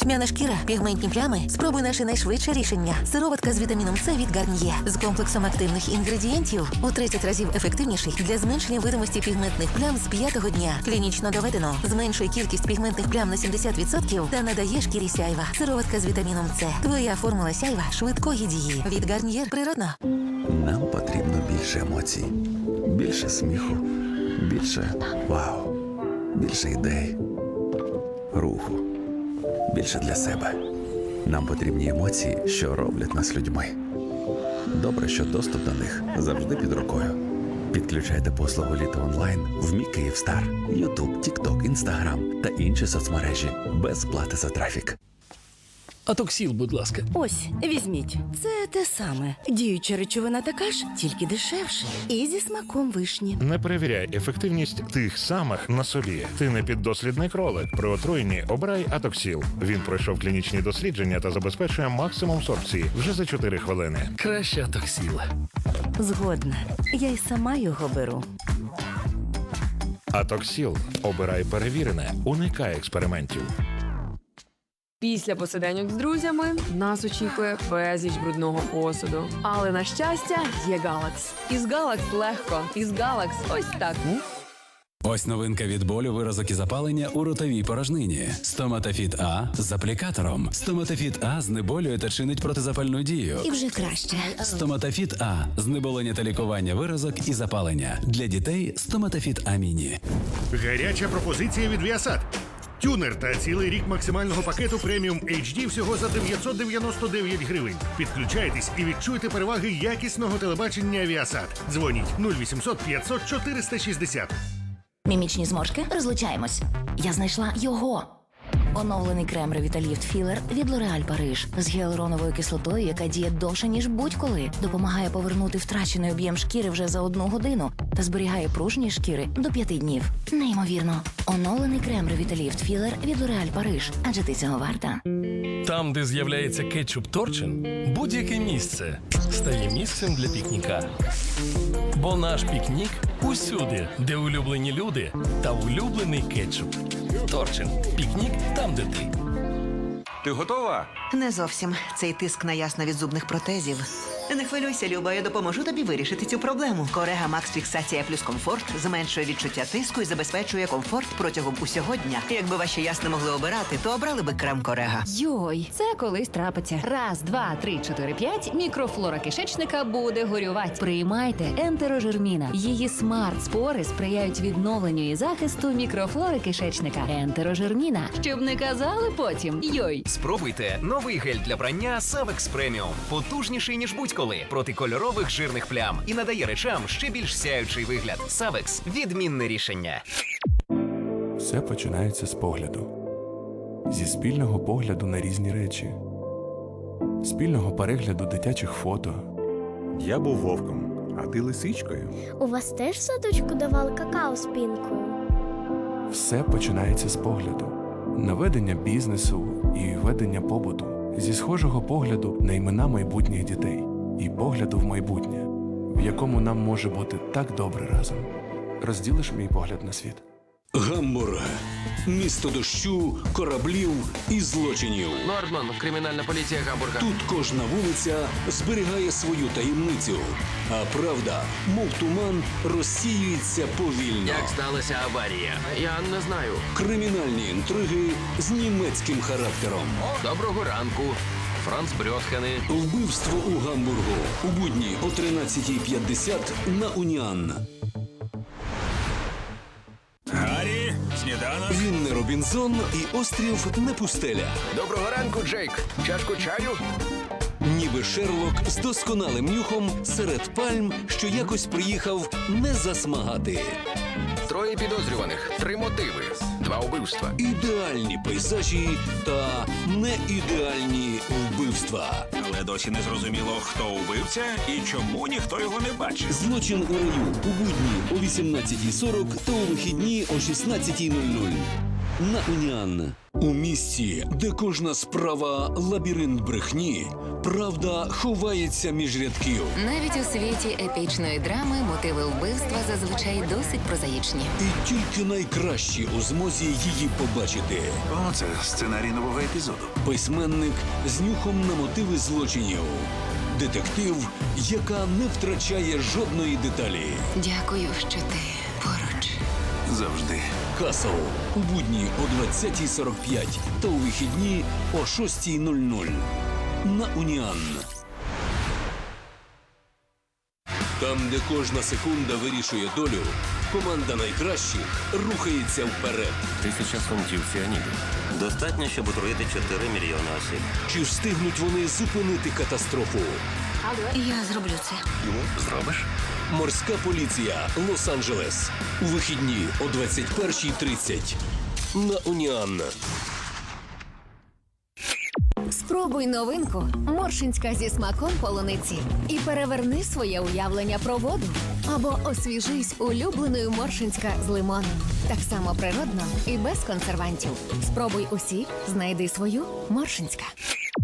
Тьмяна шкіра, пігментні плями. Спробуй наше найшвидше рішення. Сироватка з вітаміном С від Гарніє з комплексом активних інгредієнтів у 30 разів ефективніший для зменшення видимості пігментних плям з п'ятого дня. Клінічно доведено. Зменшує кількість пігментних плям на 70% та надає шкірі сяйва. Сироватка з вітаміном С. Твоя формула сяйва швидкої дії. Від Гарнієр природно. Нам потрібно більше емоцій, більше сміху, більше вау, більше ідей, руху, більше для себе. Нам потрібні емоції, що роблять нас людьми. Добре, що доступ до них завжди під рукою. Підключайте послугу літо онлайн в мій Київстар, Ютуб, Тікток, Інстаграм та інші соцмережі без плати за трафік. Атоксіл, будь ласка. Ось, візьміть. Це те саме. Діюча речовина така ж, тільки дешевше. І зі смаком вишні. Не перевіряй ефективність тих самих на собі. Ти не піддослідний кролик. При отруєнні обирай Атоксіл. Він пройшов клінічні дослідження та забезпечує максимум сорбції вже за 4 хвилини. Краще атоксіл. Згодна. Я й сама його беру. Атоксіл. Обирай перевірене. Уникай експериментів. Після посиденьок з друзями нас очікує безліч брудного посуду. Але на щастя, є Галакс. Із Галакс легко. Із Галакс ось так. Ось новинка від болю, виразок і запалення у ротовій порожнині. Стоматофіт А з аплікатором. Стоматофіт А знеболює та чинить протизапальну дію. І вже краще. Стоматофіт А знеболення та лікування виразок і запалення. Для дітей стоматофіт А міні. Гаряча пропозиція від Viasat. Тюнер та цілий рік максимального пакету преміум HD всього за 999 гривень. Підключайтесь і відчуйте переваги якісного телебачення Viasat. Дзвоніть 0800 500 460. Мімічні зморшки розлучаємось. Я знайшла його. Оновлений крем Revitalift Filler від L'Oréal Париж з гіалуроновою кислотою, яка діє довше, ніж будь-коли, допомагає повернути втрачений об'єм шкіри вже за одну годину та зберігає пружність шкіри до п'яти днів. Неймовірно. Оновлений крем Revitalift Filler від L'Oréal Париж. Адже ти цього варта. Там, де з'являється кетчуп Торчин, будь-яке місце стає місцем для пікніка. Бо наш пікнік усюди, де улюблені люди та улюблений кетчуп. Торчин. Пікнік там, де ти. Ти готова? Не зовсім. Цей тиск на ясно від зубних протезів. Не хвилюйся, Люба, я допоможу тобі вирішити цю проблему. Корега Макс Фіксація плюс комфорт зменшує відчуття тиску і забезпечує комфорт протягом усього дня. Якби ваші ясно могли обирати, то обрали би крем Корега. Йой, це колись трапиться. Раз, два, три, чотири, п'ять. Мікрофлора кишечника буде горювати. Приймайте ентерожерміна. Її смарт-спори сприяють відновленню і захисту мікрофлори кишечника. Ентерожерміна. Щоб не казали потім. Йой. Спробуйте новий гель для прання Savex Premium. Потужніший, ніж будь-коли, проти кольорових жирних плям і надає речам ще більш сяючий вигляд. Savex – відмінне рішення. Все починається з погляду, зі спільного погляду на різні речі, спільного перегляду дитячих фото. Я був вовком, а ти лисичкою. У вас теж в садочку давали какао з пінкою? Все починається з погляду, наведення бізнесу і ведення побуту, зі схожого погляду на імена майбутніх дітей і погляду в майбутнє, в якому нам може бути так добре разом. Розділиш мій погляд на світ. Гамбург. Місто дощу, кораблів і злочинів. Нордман, кримінальна поліція Гамбурга. Тут кожна вулиця зберігає свою таємницю, а правда, мов туман, розсіюється повільно. Як сталася аварія? Я не знаю. Кримінальні інтриги з німецьким характером. Доброго ранку. Франц Брьотхени. Вбивство у Гамбургу у будні о 13.50 на Уніан. Гаррі, сніданок. Він не Робінзон і острів не пустеля. Доброго ранку, Джейк. Чашку чаю? Ніби Шерлок з досконалим нюхом серед пальм, що якось приїхав не засмагати. Троє підозрюваних, три мотиви, два убивства. Ідеальні пейзажі та не ідеальні вбивства. Але досі не зрозуміло, хто убивця і чому ніхто його не бачив. Злочин у раю у будні о 18.40 та у вихідні о 16.00. на Уніан. У місті, де кожна справа лабіринт брехні, правда ховається між рядків. Навіть у світі епічної драми мотиви вбивства зазвичай досить прозаїчні. І тільки найкращі у змозі її побачити. О, це сценарій нового епізоду. Письменник з нюхом на мотиви злочинів. Детектив, яка не втрачає жодної деталі. Дякую, що ти. Завжди. Касл у будні о 20.45 та у вихідні о 6.00 на Уніан. Там, де кожна секунда вирішує долю, команда найкращих рухається вперед. Тисяча фунтів ціаніду. Достатньо, щоб отруїти 4 мільйони осіб. Чи встигнуть вони зупинити катастрофу? Я зроблю це. Зробиш? Морська поліція Лос-Анджелес. У вихідні о 21.30 на Уніан. Спробуй новинку Моршинська зі смаком полуниці і переверни своє уявлення про воду. Або освіжись улюбленою Моршинська з лимоном. Так само природно і без консервантів. Спробуй усі, знайди свою Моршинська.